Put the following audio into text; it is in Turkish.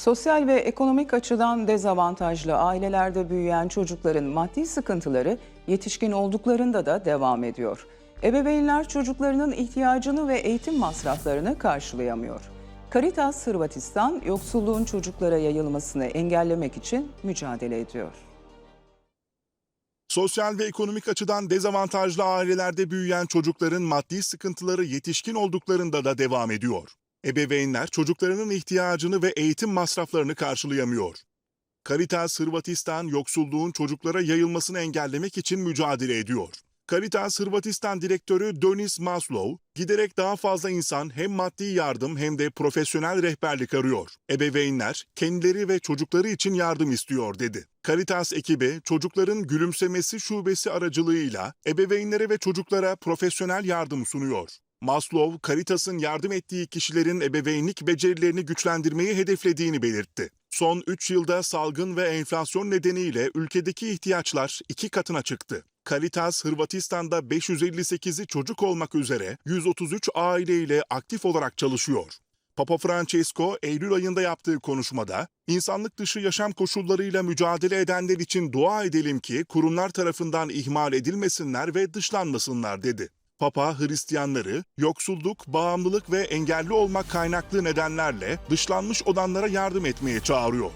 Sosyal ve ekonomik açıdan dezavantajlı ailelerde büyüyen çocukların maddi sıkıntıları yetişkin olduklarında da devam ediyor. Ebeveynler çocuklarının ihtiyacını ve eğitim masraflarını karşılayamıyor. Caritas Hırvatistan yoksulluğun çocuklara yayılmasını engellemek için mücadele ediyor. Sosyal ve ekonomik açıdan dezavantajlı ailelerde büyüyen çocukların maddi sıkıntıları yetişkin olduklarında da devam ediyor. Ebeveynler çocuklarının ihtiyacını ve eğitim masraflarını karşılayamıyor. Caritas Hırvatistan yoksulluğun çocuklara yayılmasını engellemek için mücadele ediyor. Caritas Hırvatistan direktörü Donis Maslov, giderek daha fazla insan hem maddi yardım hem de profesyonel rehberlik arıyor. Ebeveynler kendileri ve çocukları için yardım istiyor dedi. Caritas ekibi çocukların gülümsemesi şubesi aracılığıyla ebeveynlere ve çocuklara profesyonel yardım sunuyor. Maslow, Caritas'ın yardım ettiği kişilerin ebeveynlik becerilerini güçlendirmeyi hedeflediğini belirtti. Son 3 yılda salgın ve enflasyon nedeniyle ülkedeki ihtiyaçlar iki katına çıktı. Caritas, Hırvatistan'da 558'i çocuk olmak üzere 133 aileyle aktif olarak çalışıyor. Papa Francesco, Eylül ayında yaptığı konuşmada, insanlık dışı yaşam koşullarıyla mücadele edenler için dua edelim ki kurumlar tarafından ihmal edilmesinler ve dışlanmasınlar dedi. Papa, Hristiyanları, yoksulluk, bağımlılık ve engelli olmak kaynaklı nedenlerle dışlanmış olanlara yardım etmeye çağırıyor.